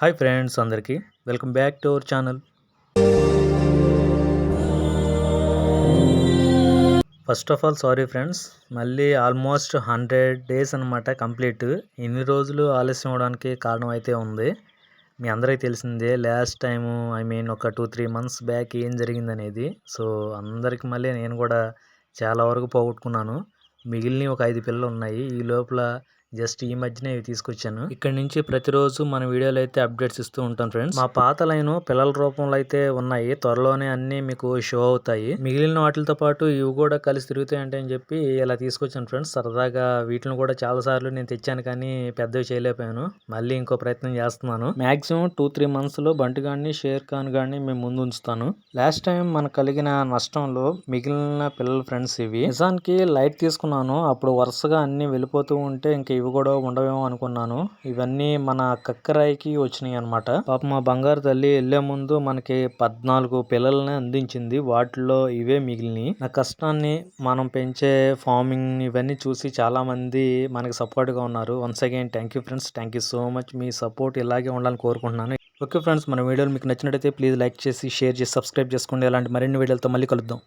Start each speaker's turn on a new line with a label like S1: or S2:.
S1: Hi friends అందరికీ welcome back to our channel. First of all sorry friends మళ్ళీ almost hundred days అనమాట complete ఇన్ని రోజులు ఆలస్యం అవడానికి కారణం అయితే ఉంది. మీ అందరికీ తెలిసిందే లాస్ట్ టైము ఐ మీన్ ఒక టూ త్రీ మంత్స్ బ్యాక్ ఏం జరిగిందనేది సో అందరికి మళ్ళీ నేను కూడా చాలా వరకు పోగొట్టుకున్నాను. మిగిలిన ఒక ఐదు పిల్లలు ఉన్నాయి. ఈ లోపల జస్ట్ ఈ మధ్యనే ఇవి తీసుకొచ్చాను. ఇక్కడ నుంచి ప్రతిరోజు మన వీడియోలు అయితే అప్డేట్స్ ఇస్తూ ఉంటాను ఫ్రెండ్స్ మా పాత లైన్ పిల్లల రూపంలో అయితే ఉన్నాయి. త్వరలోనే అన్ని మీకు షో అవుతాయి. మిగిలిన వాటితో పాటు ఇవి కూడా కలిసి తిరుగుతాయంటే అని చెప్పి ఇలా తీసుకొచ్చాను ఫ్రెండ్స్ సరదాగా వీటిని కూడా చాలా సార్లు నేను తెచ్చాను కానీ పెద్దవి చేయలేకపోయాను. మళ్ళీ ఇంకో ప్రయత్నం చేస్తున్నాను. మాక్సిమం టూ త్రీ మంత్స్లో బంటి గాని షేర్ ఖాన్ గాని మేము ముందు ఉంచుతాను. లాస్ట్ టైం మనకు కలిగిన నష్టంలో మిగిలిన పిల్లల ఫ్రెండ్స్ ఇవి. నిజానికి లైట్ తీసుకున్నాను. అప్పుడు వరుసగా అన్ని వెళ్ళిపోతూ ఉంటే ఇంక ఇవి కూడా ఉండవేమో అనుకున్నాను. ఇవన్నీ మన కక్కరాయికి వచ్చినాయి అనమాట పాప మా బంగారు తల్లి వెళ్ళే ముందు మనకి పద్నాలుగు పిల్లల్ని అందించింది. వాటిలో ఇవే మిగిలినాయి. నా కష్టాన్ని మనం పెంచే ఫార్మింగ్ ఇవన్నీ చూసి చాలా మంది మనకి సపోర్ట్గా ఉన్నారు. Once again thank you friends thank you so much me support ఇలాగే ఉండాలని కోరుకుంటున్నాను. ఓకే ఫ్రెండ్స్ మన వీడియోలు మీకు నచ్చినట్టయితే ప్లీజ్ లైక్ చేసి షేర్ చేసి సబ్స్క్రైబ్ చేసుకోండి. అలాంటి మరిన్ని వీడియోలతో మళ్ళీ కలుద్దాం.